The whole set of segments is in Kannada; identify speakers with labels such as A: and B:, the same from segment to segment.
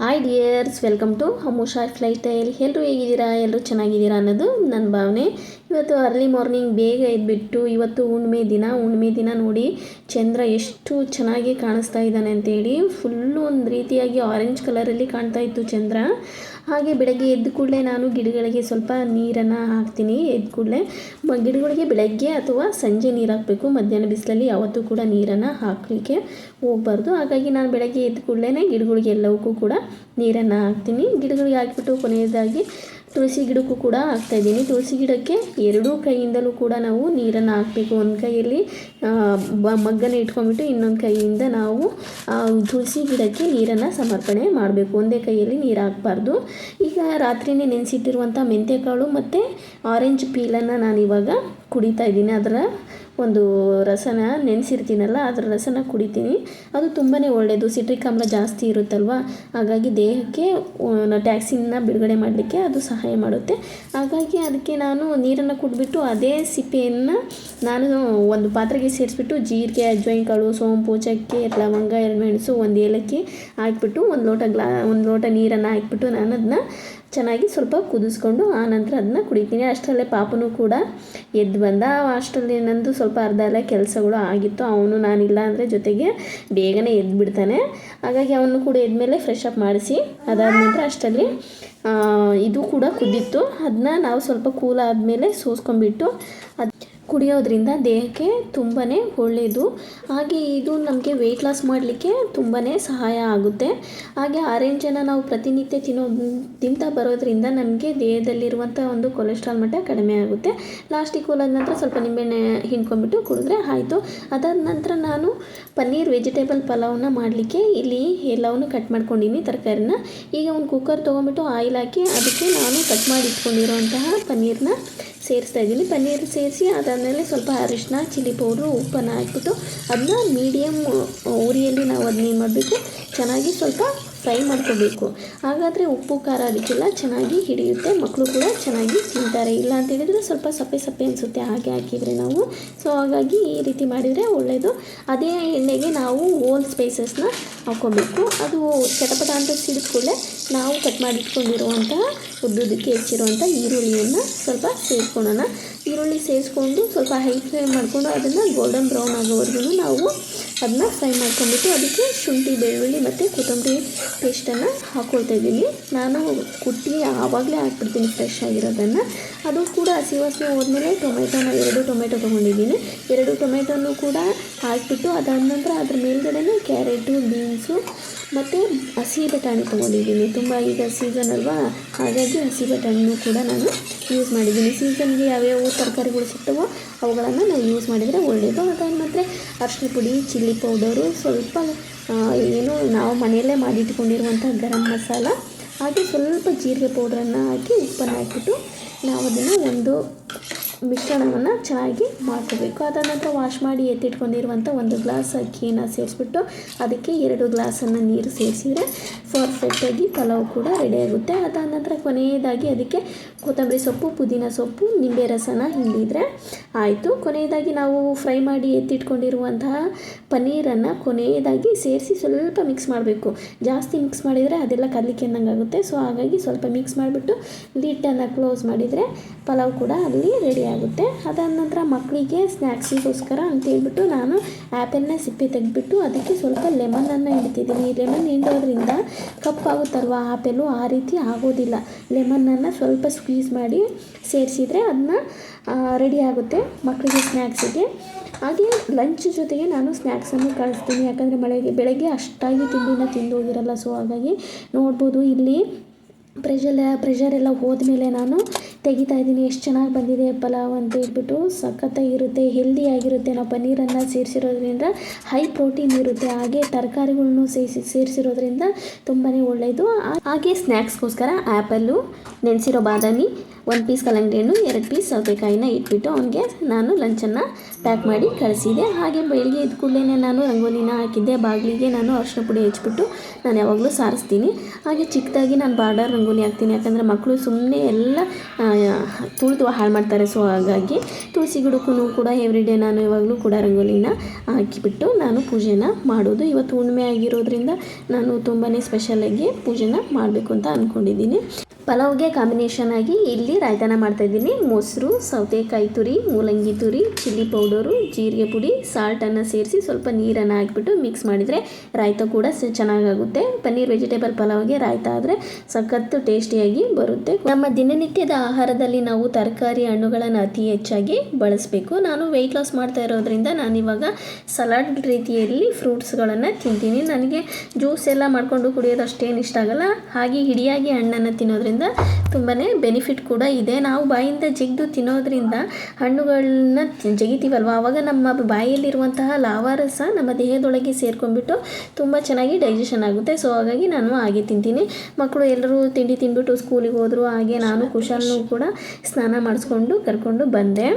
A: ಹಾಯ್ ಡಿಯರ್ಸ್ ವೆಲ್ಕಮ್ ಟು ಹಮೂಷಾ ಫ್ಲೈಟ್ ಟೈಲ್ ಎಲ್ಲರೂ ಹೇಗಿದ್ದೀರಾ? ಎಲ್ಲರೂ ಚೆನ್ನಾಗಿದ್ದೀರಾ ಅನ್ನೋದು ನನ್ನ ಭಾವನೆ. ಇವತ್ತು ಅರ್ಲಿ ಮಾರ್ನಿಂಗ್ ಬೇಗ ಎದ್ಬಿಟ್ಟು ಇವತ್ತು ಹುಣ್ಣಿಮೆ ದಿನ. ಹುಣ್ಣಿಮೆ ದಿನ ನೋಡಿ ಚಂದ್ರ ಎಷ್ಟು ಚೆನ್ನಾಗಿ ಕಾಣಿಸ್ತಾ ಇದ್ದಾನೆ ಅಂತೇಳಿ. ಫುಲ್ಲು ಒಂದು ರೀತಿಯಾಗಿ ಆರೆಂಜ್ ಕಲರಲ್ಲಿ ಕಾಣ್ತಾ ಇತ್ತು ಚಂದ್ರ. ಹಾಗೆ ಬೆಳಗ್ಗೆ ಎದ್ದ ಕೂಡಲೇ ನಾನು ಗಿಡಗಳಿಗೆ ಸ್ವಲ್ಪ ನೀರನ್ನು ಹಾಕ್ತೀನಿ. ಎದ್ದ ಕೂಡಲೇ ಗಿಡಗಳಿಗೆ ಬೆಳಗ್ಗೆ ಅಥವಾ ಸಂಜೆ ನೀರು ಹಾಕಬೇಕು. ಮಧ್ಯಾಹ್ನ ಬಿಸಿಲಲ್ಲಿ ಯಾವತ್ತೂ ಕೂಡ ನೀರನ್ನು ಹಾಕಲಿಕ್ಕೆ ಹೋಗಬಾರ್ದು. ಹಾಗಾಗಿ ನಾನು ಬೆಳಗ್ಗೆ ಎದ್ದ ಕೂಡಲೇ ಗಿಡಗಳಿಗೆ ಎಲ್ಲವಕ್ಕೂ ಕೂಡ ನೀರನ್ನು ಹಾಕ್ತೀನಿ. ಗಿಡಗಳಿಗೆ ಹಾಕಿಬಿಟ್ಟು ಕೊನೆಯದಾಗಿ ತುಳಸಿ ಗಿಡಕ್ಕೂ ಕೂಡ ಹಾಕ್ತಾಯಿದ್ದೀನಿ ತುಳಸಿ ಗಿಡಕ್ಕೆ ಎರಡೂ ಕೈಯಿಂದಲೂ ಕೂಡ ನಾವು ನೀರನ್ನು ಹಾಕಬೇಕು. ಒಂದು ಕೈಯಲ್ಲಿ ಮಗ್ಗನ ಇಟ್ಕೊಂಡ್ಬಿಟ್ಟು ಇನ್ನೊಂದು ಕೈಯಿಂದ ನಾವು ತುಳಸಿ ಗಿಡಕ್ಕೆ ನೀರನ್ನು ಸಮರ್ಪಣೆ ಮಾಡಬೇಕು. ಒಂದೇ ಕೈಯಲ್ಲಿ ನೀರು ಹಾಕಬಾರ್ದು. ಈಗ ರಾತ್ರಿನೇ ನೆನೆಸಿಟ್ಟಿರುವಂಥ ಮೆಂತ್ಯಕಾಳು ಮತ್ತು ಆರೆಂಜ್ ಪೀಲನ್ನು ನಾನು ಇವಾಗ ಕುಡಿತಾ ಇದ್ದೀನಿ. ಅದರ ಒಂದು ರಸನ ನೆನೆಸಿರ್ತೀನಲ್ಲ, ಅದರ ರಸನ ಕುಡಿತೀನಿ. ಅದು ತುಂಬಾ ಒಳ್ಳೆಯದು ಸಿಟ್ರಿಕ್ ಆಮ್ಲ ಜಾಸ್ತಿ ಇರುತ್ತಲ್ವ? ಹಾಗಾಗಿ ದೇಹಕ್ಕೆ ಟ್ಯಾಕ್ಸಿನ್ನ ಬಿಡುಗಡೆ ಮಾಡಲಿಕ್ಕೆ ಅದು ಸಹಾಯ ಮಾಡುತ್ತೆ. ಹಾಗಾಗಿ ಅದಕ್ಕೆ ನಾನು ನೀರನ್ನು ಕುಡಿಬಿಟ್ಟು ಅದೇ ಸಿಪ್ಪೆಯನ್ನು ನಾನು ಒಂದು ಪಾತ್ರೆಗೆ ಸೇರಿಸ್ಬಿಟ್ಟು ಜೀರಿಗೆ ಅಜ್ವೈನ್ ಕಾಳು ಸೋಂಪು, ಚಕ್ಕೆ, ಲವಂಗ, ಎರಡು ಮೆಣಸು, ಒಂದು ಏಲಕ್ಕಿ ಹಾಕ್ಬಿಟ್ಟು, ಒಂದು ಲೋಟ ಗ್ಲಾ, ಒಂದು ಲೋಟ ನೀರನ್ನು ಹಾಕ್ಬಿಟ್ಟು ನಾನು ಅದನ್ನ ಚೆನ್ನಾಗಿ ಸ್ವಲ್ಪ ಕುದಿಸ್ಕೊಂಡು ಆ ನಂತರ ಅದನ್ನ ಕುಡಿತೀನಿ. ಅಷ್ಟರಲ್ಲೇ ಪಾಪನೂ ಕೂಡ ಎದ್ದು ಬಂದ. ಅಷ್ಟರಲ್ಲಿ ನಂದು ಸ್ವಲ್ಪ ಅರ್ಧ ಎಲ್ಲ ಕೆಲಸಗಳು ಆಗಿತ್ತು. ಅವನು ನಾನಿಲ್ಲ ಅಂದರೆ ಜೊತೆಗೆ ಬೇಗನೆ ಎದ್ದು ಬಿಡ್ತಾನೆ ಹಾಗಾಗಿ ಅವನು ಕೂಡ ಎದ್ಮೇಲೆ ಫ್ರೆಶ್ ಅಪ್ ಮಾಡಿಸಿ, ಅದಾದ ನಂತರ ಅಷ್ಟರಲ್ಲಿ ಇದು ಕೂಡ ಕುದ್ದಿತ್ತು ಅದನ್ನ ನಾವು ಸ್ವಲ್ಪ ಕೂಲ್ ಆದಮೇಲೆ ಸೋಸ್ಕೊಂಡ್ಬಿಟ್ಟು ಅದು ಕುಡಿಯೋದ್ರಿಂದ ದೇಹಕ್ಕೆ ತುಂಬಾ ಒಳ್ಳೆಯದು ಹಾಗೆ ಇದು ನಮಗೆ ವೆಯ್ಟ್ ಲಾಸ್ ಮಾಡಲಿಕ್ಕೆ ತುಂಬಾ ಸಹಾಯ ಆಗುತ್ತೆ. ಹಾಗೆ ಆರೆಂಜನ್ನು ನಾವು ಪ್ರತಿನಿತ್ಯ ತಿನ್ನೋ ತಿಂತಾ ಬರೋದ್ರಿಂದ ನಮಗೆ ದೇಹದಲ್ಲಿರುವಂಥ ಒಂದು ಕೊಲೆಸ್ಟ್ರಾಲ್ ಮಟ್ಟ ಕಡಿಮೆ ಆಗುತ್ತೆ. ಲಾಸ್ಟಿಗೆ ಕೂಲಾದ ನಂತರ ಸ್ವಲ್ಪ ನಿಂಬೆಣ್ಣೆ ಹಿಂಡ್ಕೊಂಡ್ಬಿಟ್ಟು ಕುಡಿದ್ರೆ ಆಯಿತು. ಅದಾದ ನಂತರ ನಾನು ಪನ್ನೀರ್ ವೆಜಿಟೇಬಲ್ ಪಲಾವ್ನ ಮಾಡಲಿಕ್ಕೆ ಇಲ್ಲಿ ಎಲ್ಲವನ್ನು ಕಟ್ ಮಾಡ್ಕೊಂಡಿನಿ ತರಕಾರಿನ. ಈಗ ಒಂದು ಕುಕ್ಕರ್ ತೊಗೊಂಬಿಟ್ಟು ಆಯಿಲ್ ಹಾಕಿ ಅದಕ್ಕೆ ನಾನು ಕಟ್ ಮಾಡಿ ಇಟ್ಕೊಂಡಿರುವಂತಹ ಪನ್ನೀರ್ನ ಸೇರಿಸ್ತಾ ಇದ್ದೀನಿ. ಪನ್ನೀರ್ ಸೇರಿಸಿ ಅದಾದಮೇಲೆ ಸ್ವಲ್ಪ ಅರಿಶಿನ ಚಿಲ್ಲಿ ಪೌಡ್ರು, ಉಪ್ಪನ್ನು ಹಾಕ್ಬಿಟ್ಟು ಅದನ್ನ ಮೀಡಿಯಮ್ ಉರಿಯಲ್ಲಿ ನಾವು ಅದನ್ನ ಏನು ಮಾಡಬೇಕು? ಚೆನ್ನಾಗಿ ಸ್ವಲ್ಪ ಫ್ರೈ ಮಾಡ್ಕೋಬೇಕು. ಹಾಗಾದರೆ ಉಪ್ಪು, ಖಾರ ಅದಕ್ಕೆಲ್ಲ ಚೆನ್ನಾಗಿ ಹಿಡಿಯುತ್ತೆ. ಮಕ್ಕಳು ಕೂಡ ಚೆನ್ನಾಗಿ ತಿಂತಾರೆ. ಇಲ್ಲ ಅಂತ ಹೇಳಿದರೆ ಸ್ವಲ್ಪ ಸಪ್ಪೆ ಸಪ್ಪೆ ಅನಿಸುತ್ತೆ. ಹಾಗೆ ಹಾಕಿದರೆ ನಾವು. ಸೊ ಹಾಗಾಗಿ ಈ ರೀತಿ ಮಾಡಿದರೆ ಒಳ್ಳೆಯದು ಅದೇ ಎಣ್ಣೆಗೆ ನಾವು ಓಲ್ ಸ್ಪೈಸಸ್ನ ಹಾಕ್ಕೋಬೇಕು. ಅದು ಚಟಪಟ ಅಂತ ಸಿಡಿದ ನಾವು ಕಟ್ ಮಾಡಿ ಇಟ್ಕೊಂಡಿರುವಂತಹ ಉದ್ದುದಕ್ಕೆ ಹೆಚ್ಚಿರುವಂಥ ಈರುಳ್ಳಿಯನ್ನು ಸ್ವಲ್ಪ ಸೇರಿಸ್ಕೊಳ್ಳೋಣ ಈರುಳ್ಳಿ ಸೇರಿಸ್ಕೊಂಡು ಸ್ವಲ್ಪ ಹೈ ಫ್ರೈ ಮಾಡಿಕೊಂಡು ಅದನ್ನು ಗೋಲ್ಡನ್ ಬ್ರೌನ್ ಆಗೋವರೆಗೂ ನಾವು ಅದನ್ನ ಫ್ರೈ ಮಾಡ್ಕೊಂಡ್ಬಿಟ್ಟು ಅದಕ್ಕೆ ಶುಂಠಿ, ಬೆಳ್ಳುಳ್ಳಿ ಮತ್ತು ಕೊತ್ತಂಬರಿ ಪೇಸ್ಟನ್ನು ಹಾಕ್ಕೊಳ್ತಾ ಇದ್ದೀನಿ. ನಾನು ಕುಟ್ಟಿ ಆವಾಗಲೇ ಹಾಕ್ಬಿಡ್ತೀನಿ ಫ್ರೆಶ್ ಆಗಿರೋದನ್ನು. ಅದು ಕೂಡ ಹಸಿ ವಾಸನೆ ಹೋದ್ಮೇಲೆ ಟೊಮೆಟೊನ ಎರಡು ಟೊಮೆಟೊ ತೊಗೊಂಡಿದ್ದೀನಿ. ಎರಡು ಟೊಮೆಟೊನು ಕೂಡ ಹಾಕ್ಬಿಟ್ಟು ಅದಾದ ನಂತರ ಅದ್ರ ಮೇಲ್ಗಡೆನೇ ಕ್ಯಾರೆಟು, ಬೀನ್ಸು ಮತ್ತು ಹಸಿ ಬಟಾಣಿ ತೊಗೊಂಡಿದ್ದೀನಿ. ತುಂಬ ಈಗ ಸೀಸನ್ ಅಲ್ವಾ? ಹಾಗಾಗಿ ಹಸಿ ಬಟಾಣಿನೂ ಕೂಡ ನಾನು ಯೂಸ್ ಮಾಡಿದ್ದೀನಿ. ಸೀಸನ್ಗೆ ಯಾವ್ಯಾವ ತರಕಾರಿಗಳು ಸಿಗ್ತವೋ ಅವುಗಳನ್ನು ನಾವು ಯೂಸ್ ಮಾಡಿದರೆ ಒಳ್ಳೆಯದು ಅದಾದ ಮಾತ್ರ ಅರಿಶಿನ ಪುಡಿ ಚಿಲ್ಲಿ ಪೌಡರು ಸ್ವಲ್ಪ ಏನು ನಾವು ಮನೆಯಲ್ಲೇ ಮಾಡಿಟ್ಕೊಂಡಿರುವಂಥ ಗರಂ ಮಸಾಲ, ಹಾಗೆ ಸ್ವಲ್ಪ ಜೀರಿಗೆ ಪೌಡ್ರನ್ನು ಹಾಕಿ ಉಪ್ಪನ್ನು ಹಾಕಿಬಿಟ್ಟು ನಾವು ಅದನ್ನು ಒಂದು ಮಿಶ್ರಣವನ್ನು ಚೆನ್ನಾಗಿ ಮಾಡ್ಕೋಬೇಕು. ಅದಾದ ನಂತರ ವಾಶ್ ಮಾಡಿ ಎತ್ತಿಟ್ಕೊಂಡಿರುವಂಥ ಒಂದು ಗ್ಲಾಸ್ ಅಕ್ಕಿಯನ್ನು ಸೇರಿಸ್ಬಿಟ್ಟು ಅದಕ್ಕೆ ಎರಡು ಗ್ಲಾಸನ್ನು ನೀರು ಸೇರಿಸಿದರೆ ಪರ್ಫೆಕ್ಟಾಗಿ ಪಲಾವ್ ಕೂಡ ರೆಡಿ ಆಗುತ್ತೆ. ಅದಾದ ನಂತರ ಕೊನೆಯದಾಗಿ ಅದಕ್ಕೆ ಕೊತ್ತಂಬರಿ ಸೊಪ್ಪು, ಪುದೀನ ಸೊಪ್ಪು, ನಿಂಬೆ ರಸನ ಹಿಂಡಿದರೆ ಆಯಿತು. ಕೊನೆಯದಾಗಿ ನಾವು ಫ್ರೈ ಮಾಡಿ ಎತ್ತಿಟ್ಕೊಂಡಿರುವಂತಹ ಪನ್ನೀರನ್ನು ಕೊನೆಯದಾಗಿ ಸೇರಿಸಿ ಸ್ವಲ್ಪ ಮಿಕ್ಸ್ ಮಾಡಬೇಕು. ಜಾಸ್ತಿ ಮಿಕ್ಸ್ ಮಾಡಿದರೆ ಅದೆಲ್ಲ ಕದಲಿಕೆ ಆಗುತ್ತೆ ಸೊ ಹಾಗಾಗಿ ಸ್ವಲ್ಪ ಮಿಕ್ಸ್ ಮಾಡಿಬಿಟ್ಟು ಲಿಟ್ಟನ್ನು ಕ್ಲೋಸ್ ಮಾಡಿದರೆ ಪಲಾವ್ ಕೂಡ ಅಲ್ಲಿ ರೆಡಿ ಆಗುತ್ತೆ. ಅದಾದ ನಂತರ ಮಕ್ಕಳಿಗೆ ಸ್ನ್ಯಾಕ್ಸಿಗೋಸ್ಕರ ಅಂತೇಳ್ಬಿಟ್ಟು ನಾನು ಆ್ಯಪಲ್ನ ಸಿಪ್ಪೆ ತೆಗೆದ್ಬಿಟ್ಟು ಅದಕ್ಕೆ ಸ್ವಲ್ಪ ಲೆಮನನ್ನು ಹಿಂಡ್ತಿದ್ದೀನಿ ಲೆಮನ್ ಹಿಂಡೋದ್ರಿಂದ ಕಪ್ಪಾಗುತ್ತಲ್ವ? ಆಪೆಲು ಆ ರೀತಿ ಆಗೋದಿಲ್ಲ. ಲೆಮನನ್ನು ಸ್ವಲ್ಪ ಸ್ಕ್ವೀಸ್ ಮಾಡಿ ಸೇರಿಸಿದರೆ ಅದನ್ನ ರೆಡಿ ಆಗುತ್ತೆ ಮಕ್ಕಳಿಗೆ ಸ್ನ್ಯಾಕ್ಸಿಗೆ ಹಾಗೆ ಲಂಚ್ ಜೊತೆಗೆ ನಾನು ಸ್ನ್ಯಾಕ್ಸನ್ನು ಕಳಿಸ್ತೀನಿ. ಯಾಕಂದರೆ ಮಳೆಗೆ, ಬೆಳಗ್ಗೆ ಅಷ್ಟಾಗಿ ತಿಂಡಿನ ತಿಂದು ಹೋಗಿರಲ್ಲ ಸೊ ಹಾಗಾಗಿ ನೋಡ್ಬೋದು ಇಲ್ಲಿ ಪ್ರೆಷರ್ ಎಲ್ಲ ಹೋದ್ಮೇಲೆ ನಾನು ತೆಗಿತಾ ಇದ್ದೀನಿ. ಎಷ್ಟು ಚೆನ್ನಾಗಿ ಬಂದಿದೆ ಪಲಾವ್ ಅಂತ ಹೇಳ್ಬಿಟ್ಟು ಸಖತ್ತಾಗಿರುತ್ತೆ ಹೆಲ್ದಿ ಆಗಿರುತ್ತೆ. ನಾವು ಪನ್ನೀರನ್ನು ಸೇರಿಸಿರೋದ್ರಿಂದ ಹೈ ಪ್ರೋಟೀನ್ ಇರುತ್ತೆ. ಹಾಗೆ ತರಕಾರಿಗಳನ್ನು ಸೇರಿಸಿ, ಸೇರಿಸಿರೋದ್ರಿಂದ ತುಂಬಾ ಒಳ್ಳೆಯದು ಹಾಗೆ ಸ್ನ್ಯಾಕ್ಸ್ಗೋಸ್ಕರ ಆ್ಯಪಲ್ಲು ನೆನೆಸಿರೋ ಬಾದಾಮಿ ಒಂದು ಪೀಸ್ ಕಲ್ಲಂಗಡಿ ಹಣ್ಣು ಎರಡು ಪೀಸ್ ಸೌತೆಕಾಯಿನ ಇಟ್ಬಿಟ್ಟು ಅವನಿಗೆ ನಾನು ಲಂಚನ್ನು ಪ್ಯಾಕ್ ಮಾಡಿ ಕಳಿಸಿದೆ ಹಾಗೆ ಬೆಳಿಗ್ಗೆ ಇದ್ದ ಕೂಡಲೇ ನಾನು ರಂಗೋಲಿನ ಹಾಕಿದ್ದೆ. ಬಾಗಿಲಿಗೆ ನಾನು ಅರಿಶಿನ ಪುಡಿ ಹಚ್ಬಿಟ್ಟು ನಾನು ಯಾವಾಗಲೂ ಸಾರಿಸ್ತೀನಿ. ಹಾಗೆ ಚಿಕ್ಕದಾಗಿ ನಾನು ಬಾರ್ಡರ್ ರಂಗೋಲಿ ಹಾಕ್ತೀನಿ. ಯಾಕಂದರೆ ಮಕ್ಕಳು ಸುಮ್ಮನೆ ಎಲ್ಲ ತುಳಿದು ಹಾಳು ಮಾಡ್ತಾರೆ. ಸೊ ಹಾಗಾಗಿ ತುಳಸಿ ಗಿಡಕ್ಕೂ ಕೂಡ ಎವ್ರಿಡೇ ನಾನು ಯಾವಾಗಲೂ ಕೂಡ ರಂಗೋಲಿನ ಹಾಕಿಬಿಟ್ಟು ನಾನು ಪೂಜೆನ ಮಾಡೋದು. ಇವತ್ತು ಹುಣ್ಣಿಮೆ ಆಗಿರೋದ್ರಿಂದ ನಾನು ತುಂಬಾ ಸ್ಪೆಷಲಾಗಿ ಪೂಜೆನ ಮಾಡಬೇಕು ಅಂತ ಅಂದ್ಕೊಂಡಿದ್ದೀನಿ ಪಲಾವ್ಗೆ ಕಾಂಬಿನೇಷನ್ ಆಗಿ ಇಲ್ಲಿ ರಾಯ್ತಾನ ಮಾಡ್ತಾಯಿದ್ದೀನಿ ಮೊಸರು, ಸೌತೆಕಾಯಿ ತುರಿ, ಮೂಲಂಗಿ ತುರಿ, ಚಿಲ್ಲಿ ಪೌಡರು, ಜೀರಿಗೆ ಪುಡಿ, ಸಾಲ್ಟನ್ನು ಸೇರಿಸಿ ಸ್ವಲ್ಪ ನೀರನ್ನು ಹಾಕ್ಬಿಟ್ಟು ಮಿಕ್ಸ್ ಮಾಡಿದರೆ ರಾಯ್ತ ಕೂಡ ಸ ಚೆನ್ನಾಗಾಗುತ್ತೆ. ಪನ್ನೀರ್ ವೆಜಿಟೇಬಲ್ ಪಲಾವ್ಗೆ ರಾಯ್ತ ಆದರೆ ಸಖತ್ತು ಟೇಸ್ಟಿಯಾಗಿ ಬರುತ್ತೆ. ನಮ್ಮ ದಿನನಿತ್ಯದ ಆಹಾರದಲ್ಲಿ ನಾವು ತರಕಾರಿ ಹಣ್ಣುಗಳನ್ನು ಅತಿ ಹೆಚ್ಚಾಗಿ ಬಳಸಬೇಕು. ನಾನು ವೆಯ್ಟ್ ಲಾಸ್ ಮಾಡ್ತಾ ಇರೋದ್ರಿಂದ ನಾನಿವಾಗ ಸಲಾಡ್ ರೀತಿಯಲ್ಲಿ ಫ್ರೂಟ್ಸ್ಗಳನ್ನು ತಿಂತೀನಿ. ನನಗೆ ಜ್ಯೂಸ್ ಎಲ್ಲ ಮಾಡಿಕೊಂಡು ಕುಡಿಯೋದು ಅಷ್ಟೇನು ಇಷ್ಟ ಆಗಲ್ಲ. ಹಾಗೆ ಹಿಡಿಯಾಗಿ ಹಣ್ಣನ್ನು ತಿನ್ನೋದ್ರಿಂದ ತುಂಬಾ ಬೆನಿಫಿಟ್ ಕೂಡ ಇದೆ. ನಾವು ಬಾಯಿಂದ ಜಿಗ್ದು ತಿನ್ನೋದ್ರಿಂದ ಹಣ್ಣುಗಳನ್ನ ಜಗಿತೀವಲ್ವ? ಆವಾಗ ನಮ್ಮ ಬಾಯಲ್ಲಿರುವಂತಹ ಲಾವಾರಸ ನಮ್ಮ ದೇಹದೊಳಗೆ ಸೇರ್ಕೊಂಡ್ಬಿಟ್ಟು ತುಂಬ ಚೆನ್ನಾಗಿ ಡೈಜೆಷನ್ ಆಗುತ್ತೆ. ಸೊ ಹಾಗಾಗಿ ನಾನು ಹಾಗೆ ತಿಂತೀನಿ. ಮಕ್ಕಳು ಎಲ್ಲರೂ ತಿಂಡಿ ತಿಂದ್ಬಿಟ್ಟು ಸ್ಕೂಲಿಗೆ ಹೋದರು ಹಾಗೆ ನಾನು ಕುಶಾಲ್ನೂ ಕೂಡ ಸ್ನಾನ ಮಾಡಿಸ್ಕೊಂಡು ಕರ್ಕೊಂಡು ಬಂದೆ.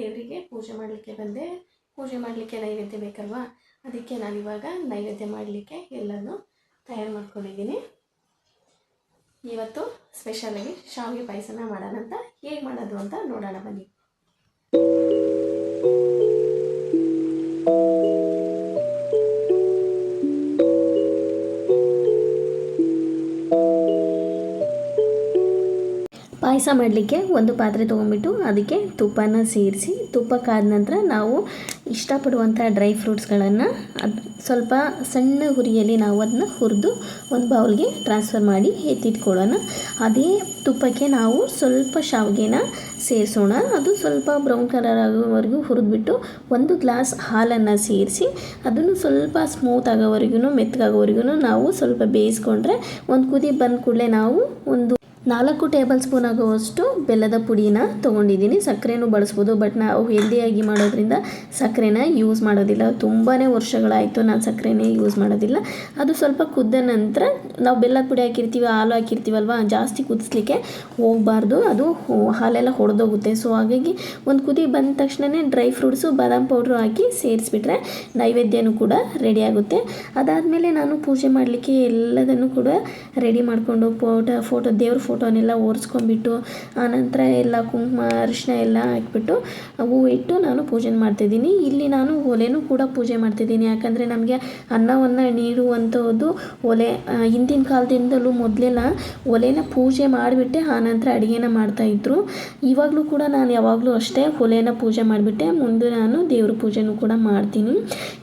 A: ದೇವರಿಗೆ ಪೂಜೆ ಮಾಡಲಿಕ್ಕೆ ಬಂದೆ. ಪೂಜೆ ಮಾಡಲಿಕ್ಕೆ ನೈವೇದ್ಯ ಬೇಕಲ್ವಾ? ಅದಕ್ಕೆ ನಾನಿವಾಗ ನೈವೇದ್ಯ ಮಾಡಲಿಕ್ಕೆ ಎಲ್ಲನೂ ತಯಾರು ಮಾಡ್ಕೊಂಡಿದ್ದೀನಿ. ಇವತ್ತು ಸ್ಪೆಷಲಾಗಿ ಶಾವಿಗೆ ಪಾಯಸನ ಮಾಡೋಣ ಅಂತ ಹೇಗೆ ಮಾಡೋದು ಅಂತ ನೋಡೋಣ ಬನ್ನಿ. ಪಾಯಸ ಮಾಡಲಿಕ್ಕೆ ಒಂದು ಪಾತ್ರೆ ತೊಗೊಂಬಿಟ್ಟು ಅದಕ್ಕೆ ತುಪ್ಪನ ಸೇರಿಸಿ, ತುಪ್ಪ ಕಾದ ನಂತರ ನಾವು ಇಷ್ಟಪಡುವಂಥ ಡ್ರೈ ಫ್ರೂಟ್ಸ್ಗಳನ್ನು ಅದು ಸ್ವಲ್ಪ ಸಣ್ಣ ಹುರಿಯಲ್ಲಿ ನಾವು ಅದನ್ನ ಹುರಿದು ಒಂದು ಬೌಲ್ಗೆ ಟ್ರಾನ್ಸ್ಫರ್ ಮಾಡಿ ಎತ್ತಿಟ್ಕೊಳ್ಳೋಣ. ಅದೇ ತುಪ್ಪಕ್ಕೆ ನಾವು ಸ್ವಲ್ಪ ಶಾವಿಗೆನ ಸೇರಿಸೋಣ. ಅದು ಸ್ವಲ್ಪ ಬ್ರೌನ್ ಕಲರ್ ಆಗೋವರೆಗೂ ಹುರಿದ್ಬಿಟ್ಟು ಒಂದು ಗ್ಲಾಸ್ ಹಾಲನ್ನು ಸೇರಿಸಿ, ಅದನ್ನು ಸ್ವಲ್ಪ ಸ್ಮೂತ್ ಆಗೋವರೆಗೂ ಮೆತ್ತಗಾಗೋವರೆಗೂ ನಾವು ಸ್ವಲ್ಪ ಬೇಯಿಸ್ಕೊಂಡ್ರೆ ಒಂದು ಕುದಿ ಬಂದ ಕೂಡಲೇ ನಾವು ಒಂದು ನಾಲ್ಕು ಟೇಬಲ್ ಸ್ಪೂನ್ ಆಗುವಷ್ಟು ಬೆಲ್ಲದ ಪುಡಿನ ತೊಗೊಂಡಿದ್ದೀನಿ. ಸಕ್ಕರೆನೂ ಬಳಸ್ಬೋದು ಬಟ್ ನಾವು ಹೆಲ್ದಿಯಾಗಿ ಮಾಡೋದ್ರಿಂದ ಸಕ್ಕರೆನ ಯೂಸ್ ಮಾಡೋದಿಲ್ಲ. ತುಂಬಾ ವರ್ಷಗಳಾಯಿತು ನಾನು ಸಕ್ಕರೆನೇ ಯೂಸ್ ಮಾಡೋದಿಲ್ಲ. ಅದು ಸ್ವಲ್ಪ ಕುದ್ದ ನಂತರ ನಾವು ಬೆಲ್ಲದ ಪುಡಿ ಹಾಕಿರ್ತೀವಿ, ಹಾಲು ಹಾಕಿರ್ತೀವಲ್ವ, ಜಾಸ್ತಿ ಕುದಿಸ್ಲಿಕ್ಕೆ ಹೋಗಬಾರ್ದು. ಅದು ಹಾಲೆಲ್ಲ ಹೊಡೆದೋಗುತ್ತೆ. ಸೊ ಹಾಗಾಗಿ ಒಂದು ಕುದಿ ಬಂದ ತಕ್ಷಣವೇ ಡ್ರೈ ಫ್ರೂಟ್ಸು ಬಾದಾಮ್ ಪೌಡ್ರು ಹಾಕಿ ಸೇರಿಸ್ಬಿಟ್ರೆ ನೈವೇದ್ಯನೂ ಕೂಡ ರೆಡಿ ಆಗುತ್ತೆ. ಅದಾದಮೇಲೆ ನಾನು ಪೂಜೆ ಮಾಡಲಿಕ್ಕೆ ಎಲ್ಲದನ್ನು ಕೂಡ ರೆಡಿ ಮಾಡಿಕೊಂಡು ಫೋಟೋ ಫೋಟೋ ದೇವ್ರ ಫೋಟೋನೆಲ್ಲ ಒರೆಸ್ಕೊಂಡ್ಬಿಟ್ಟು ಆನಂತರ ಎಲ್ಲ ಕುಂಕುಮ ಅರಿಶಿನ ಎಲ್ಲ ಹಾಕ್ಬಿಟ್ಟು ಹೂವು ಇಟ್ಟು ನಾನು ಪೂಜೆ ಮಾಡ್ತಿದ್ದೀನಿ. ಇಲ್ಲಿ ನಾನು ಒಲೆನೂ ಕೂಡ ಪೂಜೆ ಮಾಡ್ತಿದ್ದೀನಿ. ಯಾಕಂದರೆ ನಮಗೆ ಅನ್ನವನ್ನು ನೀಡುವಂಥದ್ದು ಒಲೆ ಹಿಂದಿನ ಕಾಲದಿಂದಲೂ ಮೊದಲೆಲ್ಲ ಒಲೆನ ಪೂಜೆ ಮಾಡಿಬಿಟ್ಟೆ ಆನಂತರ ಅಡುಗೆನ ಮಾಡ್ತಾಯಿದ್ರು ಇವಾಗಲೂ ಕೂಡ ನಾನು ಯಾವಾಗಲೂ ಅಷ್ಟೇ ಒಲೆನ ಪೂಜೆ ಮಾಡಿಬಿಟ್ಟೆ. ಮುಂದೆ ನಾನು ದೇವ್ರ ಪೂಜೆನೂ ಕೂಡ ಮಾಡ್ತೀನಿ.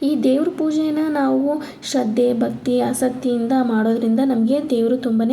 A: ಈ ದೇವ್ರ ಪೂಜೆನ ನಾವು ಶ್ರದ್ಧೆ, ಭಕ್ತಿ, ಆಸಕ್ತಿಯಿಂದ ಮಾಡೋದ್ರಿಂದ ನಮಗೆ ದೇವರು ತುಂಬಾ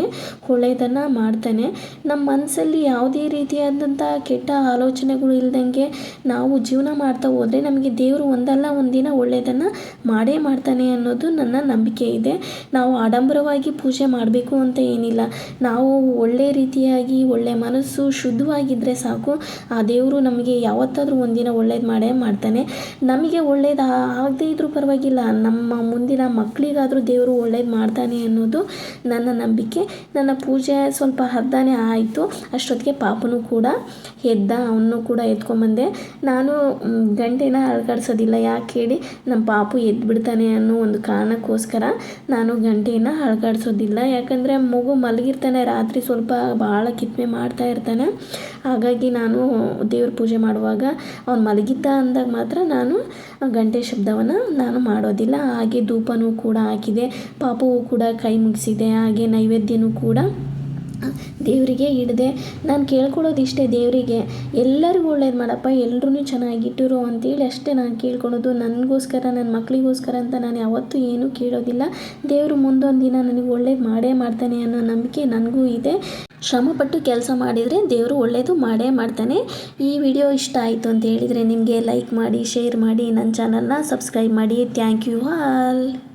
A: ಒಳ್ಳೆಯದನ್ನು ಮಾಡ್ತಾನೆ ನಮ್ಮ ಮನಸ್ಸಲ್ಲಿ ಯಾವುದೇ ರೀತಿಯಾದಂಥ ಕೆಟ್ಟ ಆಲೋಚನೆಗಳು ಇಲ್ದಂಗೆ ನಾವು ಜೀವನ ಮಾಡ್ತಾ ಹೋದರೆ ನಮಗೆ ದೇವರು ಒಂದಲ್ಲ ಒಂದಿನ ಒಳ್ಳೆಯದನ್ನು ಮಾಡೇ ಮಾಡ್ತಾನೆ ಅನ್ನೋದು ನನ್ನ ನಂಬಿಕೆ ಇದೆ. ನಾವು ಆಡಂಬರವಾಗಿ ಪೂಜೆ ಮಾಡಬೇಕು ಅಂತ ಏನಿಲ್ಲ. ನಾವು ಒಳ್ಳೆ ರೀತಿಯಾಗಿ, ಒಳ್ಳೆ ಮನಸ್ಸು ಶುದ್ಧವಾಗಿದ್ದರೆ ಸಾಕು. ಆ ದೇವರು ನಮಗೆ ಯಾವತ್ತಾದರೂ ಒಂದಿನ ಒಳ್ಳೇದು ಮಾಡೇ ಮಾಡ್ತಾನೆ. ನಮಗೆ ಒಳ್ಳೇದು ಆಗದೇ ಇದ್ರೂ ಪರವಾಗಿಲ್ಲ. ನಮ್ಮ ಮುಂದಿನ ಮಕ್ಕಳಿಗಾದರೂ ದೇವರು ಒಳ್ಳೇದು ಮಾಡ್ತಾನೆ ಅನ್ನೋದು ನನ್ನ ನಂಬಿಕೆ. ನನ್ನ ಪೂಜೆ ಸ್ವಲ್ಪ ಅರ್ಧನೇ ಆಯಿತು. ಅಷ್ಟೊತ್ತಿಗೆ ಪಾಪನೂ ಕೂಡ ಎದ್ದ, ಅವನು ಕೂಡ ಎತ್ಕೊಂಬಂದೆ ನಾನು ಗಂಟೆನ ಅಳ್ಗಾಡ್ಸೋದಿಲ್ಲ. ಯಾಕೆ ಹೇಳಿ ನಮ್ಮ ಪಾಪು ಎದ್ಬಿಡ್ತಾನೆ ಅನ್ನೋ ಒಂದು ಕಾರಣಕ್ಕೋಸ್ಕರ ನಾನು ಗಂಟೆನ ಅಳ್ಗಾಡ್ಸೋದಿಲ್ಲ. ಯಾಕಂದರೆ ಮಗು ಮಲಗಿರ್ತಾನೆ, ರಾತ್ರಿ ಸ್ವಲ್ಪ ಭಾಳ ಕಿತ್ಮೆ ಮಾಡ್ತಾ ಇರ್ತಾನೆ. ಹಾಗಾಗಿ ನಾನು ದೇವ್ರ ಪೂಜೆ ಮಾಡುವಾಗ ಅವ್ನು ಮಲಗಿದ್ದ ಅಂದಾಗ ಮಾತ್ರ ನಾನು ಗಂಟೆ ಶಬ್ದವನ್ನು ನಾನು ಮಾಡೋದಿಲ್ಲ. ಹಾಗೆ ಧೂಪನೂ ಕೂಡ ಹಾಕಿದೆ. ಪಾಪುವು ಕೂಡ ಕೈ ಮುಗಿಸಿದೆ. ಹಾಗೆ ನೈವೇದ್ಯನೂ ಕೂಡ ದೇವರಿಗೆ ಹಿಡ್ದೆ. ನಾನು ಕೇಳ್ಕೊಳ್ಳೋದು ಇಷ್ಟೇ ದೇವರಿಗೆ. ಎಲ್ಲರಿಗೂ ಒಳ್ಳೇದು ಮಾಡಪ್ಪ ಎಲ್ಲರೂ ಚೆನ್ನಾಗಿಟ್ಟಿರು ಅಂತೇಳಿ ಅಷ್ಟೇ ನಾನು ಕೇಳ್ಕೊಳ್ಳೋದು. ನನಗೋಸ್ಕರ ನನ್ನ ಮಕ್ಕಳಿಗೋಸ್ಕರ ಅಂತ ನಾನು ಯಾವತ್ತೂ ಏನೂ ಕೇಳೋದಿಲ್ಲ. ದೇವರು ಮುಂದೊಂದು ದಿನ ನನಗೆ ಒಳ್ಳೇದು ಮಾಡೇ ಮಾಡ್ತಾನೆ ಅನ್ನೋ ನಂಬಿಕೆ ನನಗೂ ಇದೆ. ಶ್ರಮಪಟ್ಟು ಕೆಲಸ ಮಾಡಿದರೆ ದೇವರು ಒಳ್ಳೆಯದು ಮಾಡೇ ಮಾಡ್ತಾನೆ. ಈ ವಿಡಿಯೋ ಇಷ್ಟ ಆಯಿತು ಅಂತ ಹೇಳಿದರೆ ನಿಮಗೆ ಲೈಕ್ ಮಾಡಿ, ಶೇರ್ ಮಾಡಿ ನನ್ನ ಚಾನಲ್ನ ಸಬ್ಸ್ಕ್ರೈಬ್ ಮಾಡಿ. Thank you all.